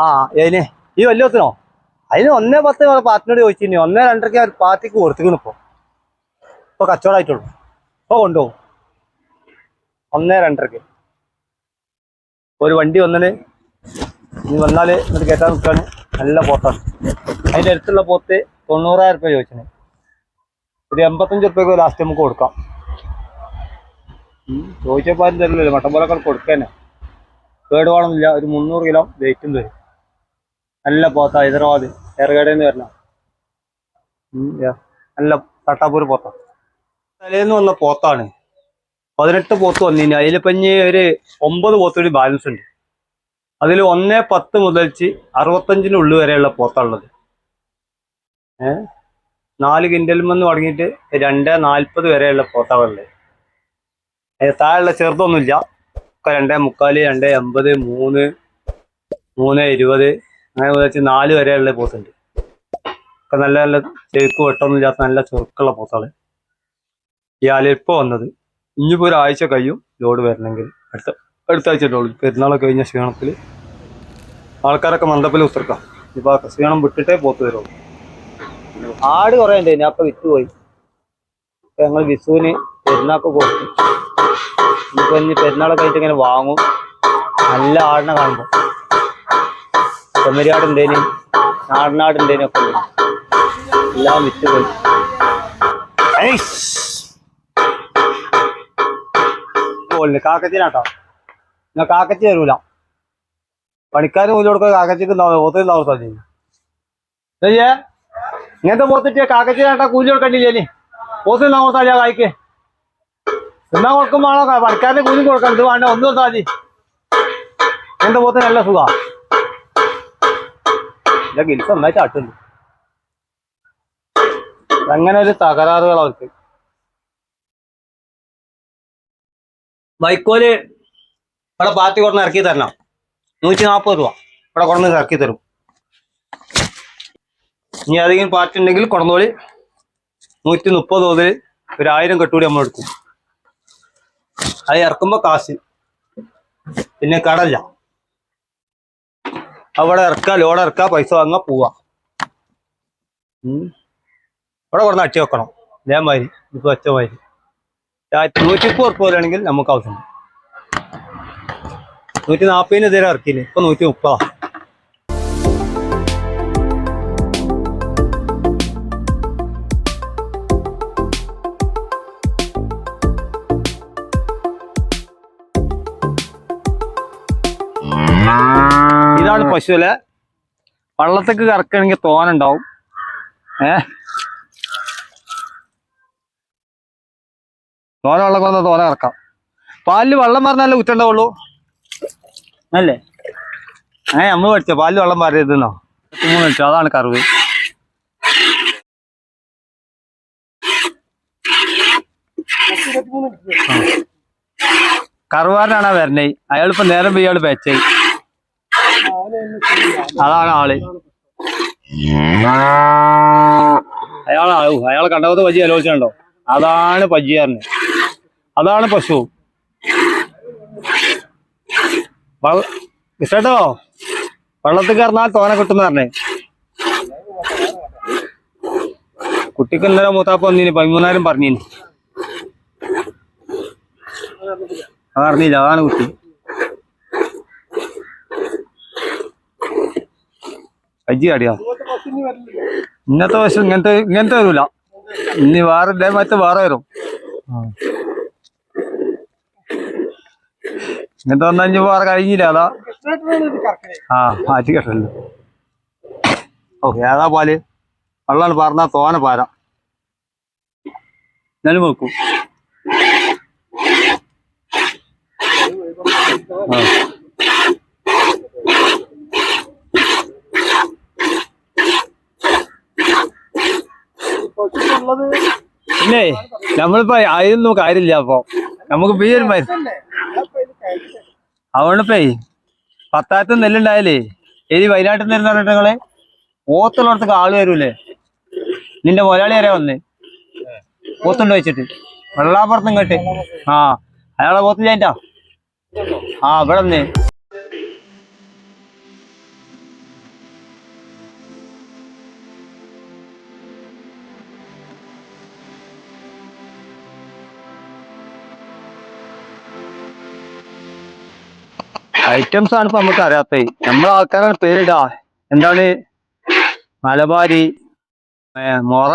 ആ ഏന് ഈ വല്യത്തിനോ അതിന് ഒന്നേ പത്ത് പാർട്ടിനോട് ചോദിച്ചിനി ഒന്നേ രണ്ടരക്ക് പാർട്ടിക്ക് കൊടുത്തിക്കണ ഇപ്പൊ. ഇപ്പൊ കച്ചവടമായിട്ടുള്ളൂ ഇപ്പൊ കൊണ്ടുപോകും. ഒന്നേ രണ്ടരക്ക്. ഒരു വണ്ടി വന്നിന്. ഇനി വന്നാൽ എന്നിട്ട് കയറ്റാൻ നിൽക്കാണ് നല്ല പോത്താണ്. അതിന്റെ അടുത്തുള്ള പോത്ത് തൊണ്ണൂറായിരം രൂപ ചോദിച്ചിന്. ഒരു എൺപത്തഞ്ച് റുപ്യക്ക് ലാസ്റ്റ് നമുക്ക് കൊടുക്കാം. ചോദിച്ചപ്പോൾ ആരും തരില്ലല്ലോ മട്ടൻ പോലെ കൊടുക്കാനെ കേടുപാടൊന്നുമില്ല. ഒരു മുന്നൂറ് കിലോ വെയിറ്റും വരും. നല്ല പോത്ത ഹൈദരാബാദ് നിന്ന് വരണം നല്ല തട്ടാപ്പൂർ പോത്ത. തലേന്ന് വന്ന പോത്താണ്. പതിനെട്ട് പോത്ത് വന്നിന്. അതിലിപ്പം ഇനി ഒരു ഒമ്പത് പോത്ത് ഒരു ബാലൻസ് ഉണ്ട്. അതിൽ ഒന്നേ പത്ത് മുതൽച്ച് അറുപത്തഞ്ചിന് ഉള്ളു വരെയുള്ള പോത്താണുള്ളത്. ഏ? നാല് കിൻഡൽമെന്ന് തുടങ്ങിയിട്ട് രണ്ട് നാൽപ്പത് വരെയുള്ള പോത്താണുള്ളത്. താഴെയുള്ള ചെറുതൊന്നുമില്ല. ഒക്കെ രണ്ടേ മുക്കാൽ രണ്ടേ എൺപത് മൂന്ന് മൂന്ന് ഇരുപത് അങ്ങനെ വെച്ച് നാല് വരെയുള്ള പോത്തുണ്ട് ഒക്കെ നല്ല നല്ല ചെരുക്ക് വെട്ടൊന്നും ഇല്ലാത്ത നല്ല ചെറുക്കുള്ള പോത്താണ് ഈ ഇപ്പോൾ വന്നത്. ഇനിയിപ്പോൾ ഒരാഴ്ച കഴിയും ലോഡ് വരണമെങ്കിൽ. അടുത്ത അടുത്ത ആഴ്ച ലോഡ് പെരുന്നാളൊക്കെ കഴിഞ്ഞ ക്ഷീണത്തിൽ ആൾക്കാരൊക്കെ മണ്ഡപ്പിൽ ഉത്തർക്കാം ഇപ്പൊ ക്ഷീണം വിട്ടിട്ടേ പോത്ത് വരുള്ളൂ. ആട് കുറേ ഉണ്ട്. ഞാൻ വിറ്റുപോയി ഞങ്ങൾ വിസുവിന് പെരുന്നാൾക്ക് കൊടുത്തു ഇനിയിപ്പോ ഇനി പെരുന്നാളൊക്കെ ആയിട്ട് ഇങ്ങനെ വാങ്ങും. നല്ല ആടിനെ കാണുമ്പോ. ചെമ്മരിയാടുണ്ടേനും നാടനാടുണ്ടേനും ഒക്കെ എല്ലാം വിറ്റുപോയി പോലില്ല കാക്കത്തിനാട്ടോ ഞാൻ കാക്കത്തി തരൂല പണിക്കാരും കൂലി കൊടുക്കുക കാക്കത്തിക്ക് പോത്തിൽ താമസം ഇങ്ങനത്തെ പോത്തിട്ട് കാക്കത്തിനാട്ടാ കൂലി കൊടുക്കണ്ടില്ലേ പോത്തിൽ താമസാ കായ്ക്ക്. എന്നാ കൊടുക്കുമ്പോഴാണോ പണിക്കാരന്റെ കൂലി കൊടുക്കണം. ഇത് വേണ്ട ഒന്നും സാധി എന്റെ പോത്ത പോത്തിന് നല്ല സുഖാ. എന്റെ ഗിൽസ് നന്നായി ചാട്ടുണ്ട് അങ്ങനെ ഒരു തകരാറുകൾ അവർക്ക്. വൈക്കോൽ ഇവിടെ പാത്തി കൊടുന്ന് ഇറക്കി തരണം. നൂറ്റി നാൽപ്പത് രൂപ. ഇവിടെ കൊടുന്ന് ഇറക്കി തരും. ഇനി അധികം പാർട്ടി ഉണ്ടെങ്കിൽ കുറഞ്ഞോളി നൂറ്റി മുപ്പത് മുതൽ ഒരു ആയിരം കെട്ടുകൂടി നമ്മൾ എടുക്കും. അത് ഇറക്കുമ്പോ കാശ്. പിന്നെ കടല്ല അവിടെ ഇറക്കുക ലോഡ് ഇറക്കുക പൈസ വാങ്ങുക പോവാ. അവിടെ ഇവിടെ അടിച്ചു വെക്കണം. വെക്കണം ഇതേമാതിരി ഇപ്പൊ വെച്ച മാതിരി നൂറ്റി മുപ്പത് ഉറപ്പ് വരികയാണെങ്കിൽ നമുക്ക് ആവശ്യമുണ്ട്. നൂറ്റി നാൽപ്പതിന് ഇതുവരെ ഇറക്കിയില്ല. ഇപ്പൊ നൂറ്റി മുപ്പതാ ഇതാണ് പശു അല്ലേ വള്ളത്തേക്ക് കറക്കണമെങ്കിൽ തോനുണ്ടാവും. ഏ? തോന വെള്ളം കൊന്ന തോന കറക്കാം. പാലിൽ വെള്ളം പറഞ്ഞാലേ കുറ്റുണ്ടാവുള്ളൂ. അല്ലേ? ഏ നമ്മൾ പഠിച്ചോ? പാലിൽ വള്ളം പറയരുതെന്നോ മൂന്ന് വെച്ചു അതാണ് കറിവ്. കറുവാരനാണ് വരണേ. അയാളിപ്പോ നേരം പോയി അയാൾ വെച്ചേ അതാണ് ആൾ. അയാളാവും അയാളെ കണ്ടപത്ത് പജി ആലോചിച്ചുണ്ടോ അതാണ് പജിയാറിന് അതാണ് പശു. ഇഷ്ടോ വെള്ളത്തിൽ കയറന്നാൽ തോനെ കിട്ടുന്ന പറഞ്ഞേ. കുട്ടിക്ക് ഇന്നലെ മൂത്താപ്പ് വന്നിന്. പതിമൂന്നായിരം പറഞ്ഞിന്. അറിഞ്ഞില്ല അതാണ് കുട്ടി. അജ്ജി അടിയാ. ഇന്നത്തെ വശം ഇങ്ങനത്തെ ഇങ്ങനത്തെ വരൂല. ഇനി വേറെ ഇതേമാറ്റ വേറെ വരും. ഇങ്ങനത്തെ വന്നാൽ വേറെ കഴിഞ്ഞില്ല അതാ. ആ മാറ്റി കെട്ടല്ലോ ഓ ഏതാ പാൽ? വെള്ളമാണ് പറഞ്ഞാ തോന പാര. എന്നാലും നോക്കൂ ആ. പിന്നെ നമ്മളിപ്പോ അതൊന്നും കാര്യമില്ല അപ്പൊ. നമുക്ക് ഈ ഒരു മരുന്ന് അതുകൊണ്ടിപ്പേ പത്തായത്ത് നെല്ലുണ്ടായാലേ ഏത് വയനാട്ടിൽ നിന്ന് പറഞ്ഞിട്ട് നിങ്ങളെ? ഓത്തുള്ളടത്തേക്ക് ആൾ വരൂലേ നിന്റെ മുതലാളി വരെ വന്ന്. ഓത്തുണ്ട് വെച്ചിട്ട് വെള്ളാപ്പുറത്തും കേട്ട് ആ അയാളെ പോത്തില്ല ആ ഇവിടെ ഐറ്റംസ് ആണ് ഇപ്പൊ നമുക്ക് അറിയാത്തത്. നമ്മളെ ആൾക്കാരാണ് പേരിടാ. എന്താണ്? മലബാരി മൊറ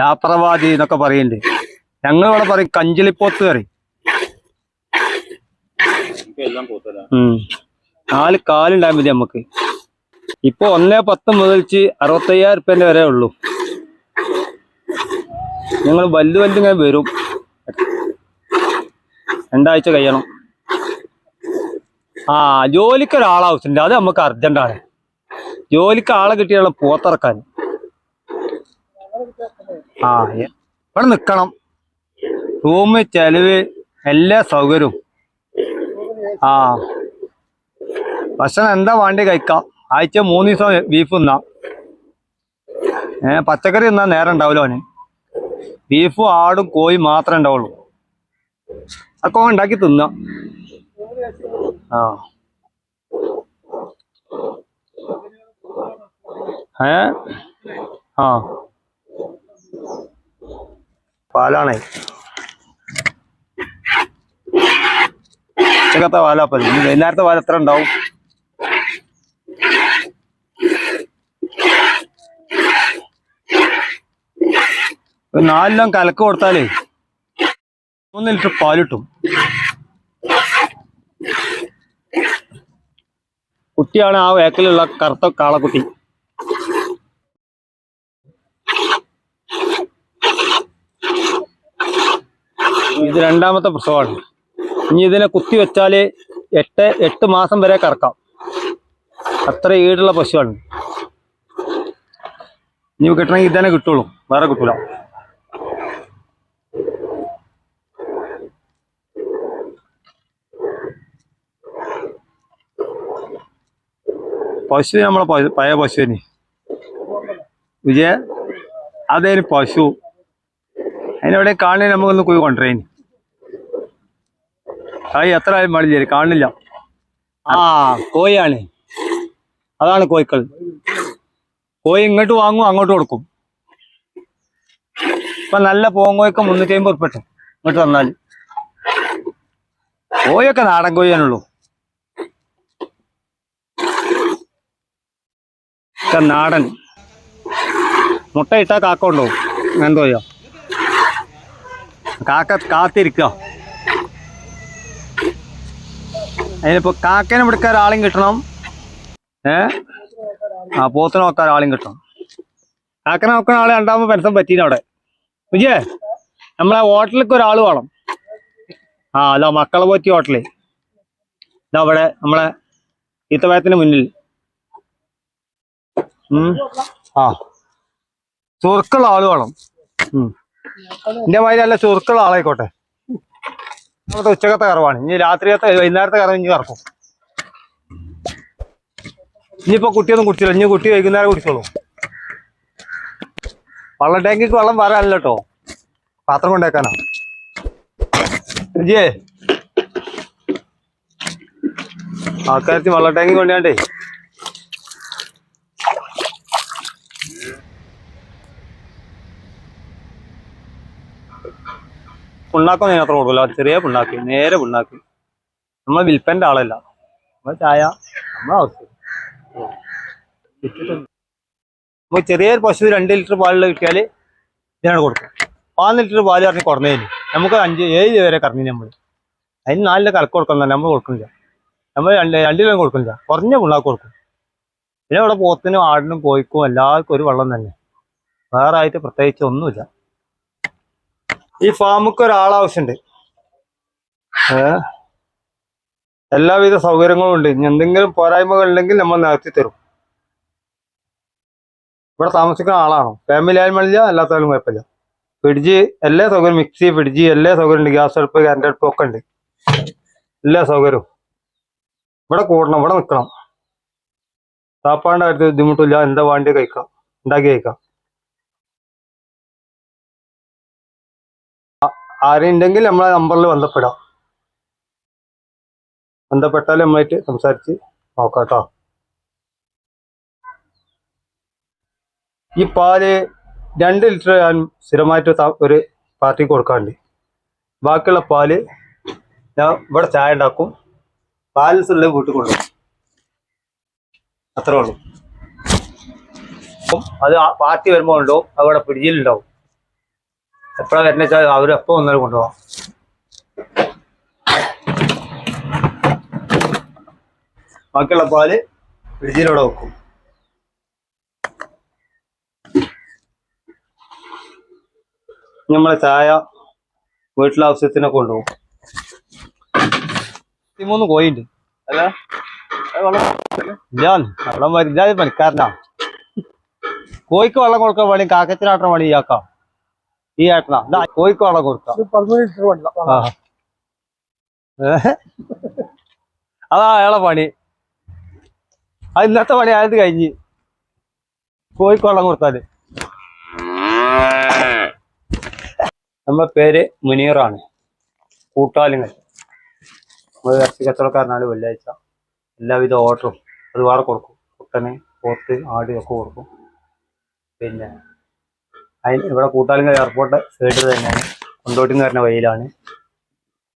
യാത്രവാദി എന്നൊക്കെ പറയുന്നുണ്ട് ഞങ്ങൾ ഇവിടെ പറയും കഞ്ചിലിപ്പോത്ത് കറി. നാല് കാലുണ്ടായാൽ മതി നമുക്ക്. ഇപ്പൊ ഒന്നേ പത്ത് മുതൽച്ച് അറുപത്തയ്യായിരം റുപ്യന്റെ വരെ ഉള്ളൂ. ഞങ്ങൾ വലുത് വലുത് ഇങ്ങനെ വരും. രണ്ടാഴ്ച കഴിയണം. ആ ജോലിക്ക് ഒരാളാവശ്യമുണ്ട് അത് നമുക്ക് അർജന്റാണ് ജോലിക്ക് ആളെ കിട്ടിയാണ് പോത്തിറക്കാൻ. ആ ഇവിടെ നിക്കണം. റൂമ് ചെലവ് എല്ലാ സൗകര്യവും. ആ. ഭക്ഷണം എന്താ വേണ്ടി കഴിക്കാം. ആഴ്ച മൂന്ന് ദിവസം ബീഫ് തിന്നാം. പച്ചക്കറി തിന്നാൻ നേരം ഉണ്ടാവില്ല അവന്. ബീഫും ആടും കോഴി മാത്രമേ ഉണ്ടാവുള്ളൂ. അക്കോ ഉണ്ടാക്കി തിന്നാം. ഏ? ആ. പാലാണേ. ഉച്ചക്കത്തെ പാലാപ്പത് ഇനി വൈകുന്നേരത്തെ പാൽ എത്ര ഉണ്ടാവും? നാലിലും കലക്ക് കൊടുത്താലേ മൂന്ന് ലിറ്റർ പാൽ കിട്ടും. കുട്ടിയാണ് ആ വേക്കലുള്ള കറുത്ത കാളക്കുട്ടി. ഇത് രണ്ടാമത്തെ പ്രസവമാണ് ഇനി ഇതിനെ കുത്തി വെച്ചാൽ എട്ട് എട്ട് മാസം വരെ കറക്കാം. അത്ര ഈടുള്ള പശുവാണ്. ഇനി കിട്ടണമെങ്കിൽ ഇതന്നെ കിട്ടുള്ളൂ. വേറെ കിട്ടൂല. പശു നമ്മളെ പഴയ പശുവിന്. വിജയ അതേന് പശു. അതിനെവിടെ കാണില്ല നമുക്കൊന്ന് പോയി കൊണ്ടുവരേന്. ആയി എത്ര ആയാലും പാടില്ല കാണില്ല. ആ കോയാണ് അതാണ് കോയിക്കൾ കോഴി ഇങ്ങോട്ട് വാങ്ങും അങ്ങോട്ട് കൊടുക്കും. ഇപ്പൊ നല്ല പൂങ്കോയൊക്കെ മുന്നൂറ്റി അമ്പത് ഉറുപ്പിട്ട് ഇങ്ങോട്ട് വന്നാൽ കോയൊക്കെ നാടൻ കോഴിയാണുള്ളൂ. ഒക്കെ നാടൻ. മുട്ട ഇട്ടാ കാക്ക ഉണ്ടോ എന്തോ ചെയ്യാം. കാക്ക കാത്തിരിക്കുക. അതിനിപ്പോ കാക്കനെ പിടിക്കാൻ ഒരാളും കിട്ടണം. ഏ? ആ പോത്തിനെ നോക്കാൻ ഒരാളും കിട്ടണം. കാക്കനെ നോക്കുന്ന ആളെ ഉണ്ടാകുമ്പോ പെൻഷൻ പറ്റീന അവിടെ. വിജയ നമ്മളെ ഹോട്ടലിലേക്ക് ഒരാൾ വേണം. ആ അല്ല മക്കളെ പോറ്റി ഹോട്ടലേ. ഇതാ അവിടെ നമ്മളെ ഈത്തവയത്തിന് മുന്നിൽ. ആ. ചുറുക്കുള്ള ആൾ വേണം. എന്റെ മാതിരി അല്ല ചുറുക്കുള്ള ആളായിക്കോട്ടെ. നമ്മുടെ ഉച്ചക്കത്തെ കറവാണ്. ഇനി രാത്രിയത്തെ വൈകുന്നേരത്തെ കറവ് ഇനി കറക്കും ഇനിയിപ്പോ കുട്ടിയൊന്നും കുടിച്ചില്ല. ഇനി കുട്ടി വൈകുന്നേരം കുടിച്ചോളൂ. വെള്ളം ടാങ്കിക്ക് വെള്ളം വരാനല്ലോ കേട്ടോ പാത്രം കൊണ്ടേക്കാനോ. വിജയേ ആൾക്കാർക്ക് വെള്ളം ടാങ്കി കൊണ്ടാണ്ടേ പുണ്ണാക്കം അത്ര കൊടുക്കില്ല. ചെറിയ പുണ്ണാക്ക് നേരെ പുണ്ണാക്ക്. നമ്മൾ വിൽപ്പന്റെ ആളല്ല. നമ്മൾ ചായ നമ്മളെ ആവശ്യം നമ്മൾ ചെറിയൊരു പശു രണ്ട് ലിറ്റർ പാലിൽ കിട്ടിയാൽ ഇതിനാണ് കൊടുക്കുക പാൽ ലിറ്റർ പാൽ പറഞ്ഞ് കുറഞ്ഞതിന് നമുക്ക് അഞ്ച് ഏഴ് വരെ കറങ്ങി നമ്മൾ അതിന് നാലിലെ കലക്ക് കൊടുക്കുന്നില്ല നമ്മൾ കൊടുക്കുന്നില്ല. നമ്മൾ രണ്ട് രണ്ട് കിലോ കൊടുക്കുന്നില്ല. കുറഞ്ഞ പുണ്ണാക്ക് കൊടുക്കും. പിന്നെ ഇവിടെ പോത്തിനും ആടിനും കോഴിക്കും എല്ലാവർക്കും ഒരു വെള്ളം തന്നെ. വേറെ ആയിട്ട് പ്രത്യേകിച്ച് ഒന്നുമില്ല. ഈ ഫാമുക്ക് ഒരാളാവശ്യമുണ്ട് എല്ലാവിധ സൗകര്യങ്ങളും ഉണ്ട്. ഇനി എന്തെങ്കിലും പോരായ്മകൾ ഉണ്ടെങ്കിൽ നമ്മൾ നികത്തി തരും. ഇവിടെ താമസിക്കുന്ന ആളാണോ. ഫാമിലി ആയാലും വേണ്ടില്ല അല്ലാത്താലും കുഴപ്പമില്ല. ഫ്രിഡ്ജ് എല്ലാ സൗകര്യം മിക്സി ഫ്രിഡ്ജ് എല്ലാ സൗകര്യം ഉണ്ട്. ഗ്യാസ് അടുപ്പ് കറണ്ട് അടുപ്പ് ഒക്കെ ഉണ്ട്. എല്ലാ സൗകര്യവും. ഇവിടെ കൂടണം ഇവിടെ നിൽക്കണം സാപ്പാടിന്റെ കാര്യത്തിൽ ബുദ്ധിമുട്ടില്ല എന്താ വേണ്ടി കഴിക്കാം. ഉണ്ടാക്കി കഴിക്കാം. ആരും ഉണ്ടെങ്കിൽ നമ്മളെ നമ്പറിൽ ബന്ധപ്പെടാം. ബന്ധപ്പെട്ടാൽ നമ്മളായിട്ട് സംസാരിച്ച് നോക്കാം കേട്ടോ ഈ പാൽ രണ്ട് ലിറ്റർ ഞാൻ സ്ഥിരമായിട്ട് ഒരു പാർട്ടിക്ക് കൊടുക്കാറുണ്ട്. ബാക്കിയുള്ള പാൽ ഞാൻ ഇവിടെ ചായ ഉണ്ടാക്കും. ബാലൻസ് ഉള്ളത് വീട്ടിൽ കൊണ്ടുപോകും അത്രേ ഉള്ളൂ. അത് പാർട്ടി വരുമ്പോൾ ഉണ്ടാവും അവിടെ പിടിച്ചിലുണ്ടാവും എപ്പോഴാണ് വരുന്ന വെച്ചാൽ അവരെപ്പോൾ വന്നാലും കൊണ്ടുപോകാം ബാക്കിയുള്ള പാൽ ഫ്രിഡ്ജിലൂടെ വെക്കും. നമ്മളെ ചായ വീട്ടിലെ ആവശ്യത്തിനൊക്കെ കൊണ്ടുപോകും. മൂന്ന് കോയിണ്ട് അല്ല ഞാൻ വെള്ളം വരും പണിക്കാരനാ കോഴിക്ക് വെള്ളം കൊടുക്കാൻ വേണ്ടി കാക്കത്തിനാട്ടം വേണ്ടി ഇയാക്കാം ഈ ഏട്ടനാ. കോഴിക്കോടെ ആ. അതാ അയാളെ പണി. അത് ഇന്നത്തെ പണി ആയത് കഴിഞ്ഞ് കോഴിക്കോടെ കൊടുത്താൽ. നമ്മ പേര് മുനീറാണ്. കൂട്ടാലിങ്ങൾ നമ്മൾ ഇറച്ചി കച്ചവടക്കാരനാണ് വെള്ളിയാഴ്ച. എല്ലാവിധ ഓർഡറും അത് വേറെ കൊടുക്കും. കുട്ടന് പോത്ത് ആട് ഒക്കെ കൊടുക്കും. പിന്നെ അതിന് ഇവിടെ കൂട്ടാലിങ്ങൾ എയർപോർട്ട് സൈഡിൽ തന്നെയാണ്. കൊണ്ടോട്ടിന്ന് വരുന്ന വഴിയിലാണ്.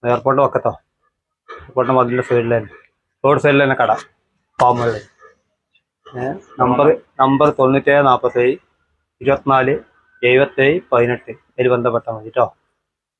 എയർപോർട്ട് വക്കത്തോ? എയർപോർട്ടിന്റെ മതിലിന്റെ സൈഡിൽ തന്നെ. റോഡ് സൈഡിൽ തന്നെ കട. ഫാമുകളിൽ നമ്പർ നമ്പർ തൊണ്ണൂറ്റേഴ് നാൽപ്പത്തേഴ് ഇരുപത്തിനാല് എഴുപത്തേഴ് പതിനെട്ട്. അതിൽ ബന്ധപ്പെട്ടാൽ മതി കേട്ടോ